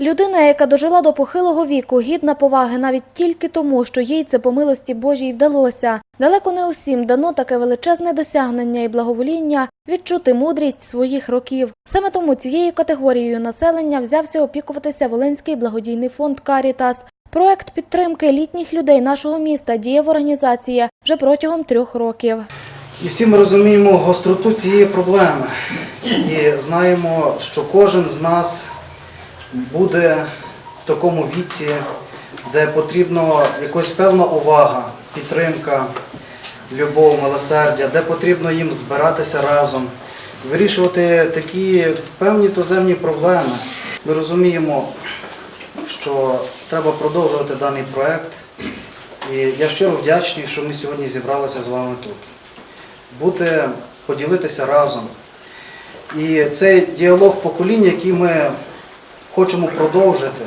Людина, яка дожила до похилого віку, гідна поваги навіть тільки тому, що їй це по милості Божій вдалося. Далеко не усім дано таке величезне досягнення і благовоління відчути мудрість своїх років. Саме тому цією категорією населення взявся опікуватися Волинський благодійний фонд Карітас. Проект підтримки літніх людей нашого міста діє в організації вже протягом трьох років. І всі ми розуміємо гостроту цієї проблеми і знаємо, що кожен з нас буде в такому віці, де потрібно якась певна увага, підтримка, любов, милосердя, де потрібно їм збиратися разом, вирішувати такі певні туземні проблеми. Ми розуміємо, що треба продовжувати даний проект. І я щиро вдячний, що ми сьогодні зібралися з вами тут. Бути, поділитися разом. І цей діалог поколінь, який ми хочемо продовжити.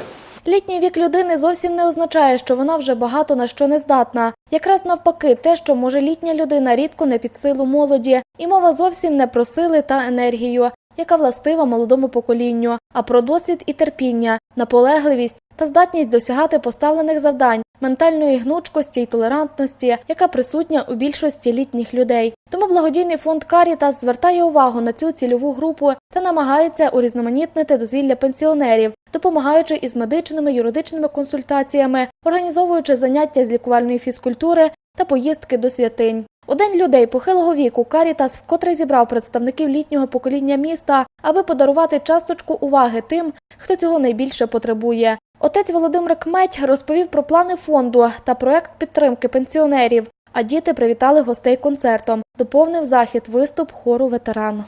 Літній вік людини зовсім не означає, що вона вже багато на що не здатна. Якраз навпаки, те, що може літня людина, рідко не під силу молоді, і мова зовсім не про сили та енергію, яка властива молодому поколінню, а про досвід і терпіння, наполегливість та здатність досягати поставлених завдань, ментальної гнучкості й толерантності, яка присутня у більшості літніх людей. Тому благодійний фонд Карітас звертає увагу на цю цільову групу та намагається урізноманітнити дозвілля пенсіонерів, допомагаючи із медичними юридичними консультаціями, організовуючи заняття з лікувальної фізкультури та поїздки до святинь. У день людей похилого віку Карітас вкотре зібрав представників літнього покоління міста, аби подарувати часточку уваги тим, хто цього найбільше потребує. Отець Володимир Кметь розповів про плани фонду та проект підтримки пенсіонерів. А діти привітали гостей концертом. Доповнив захід виступ хору ветеран.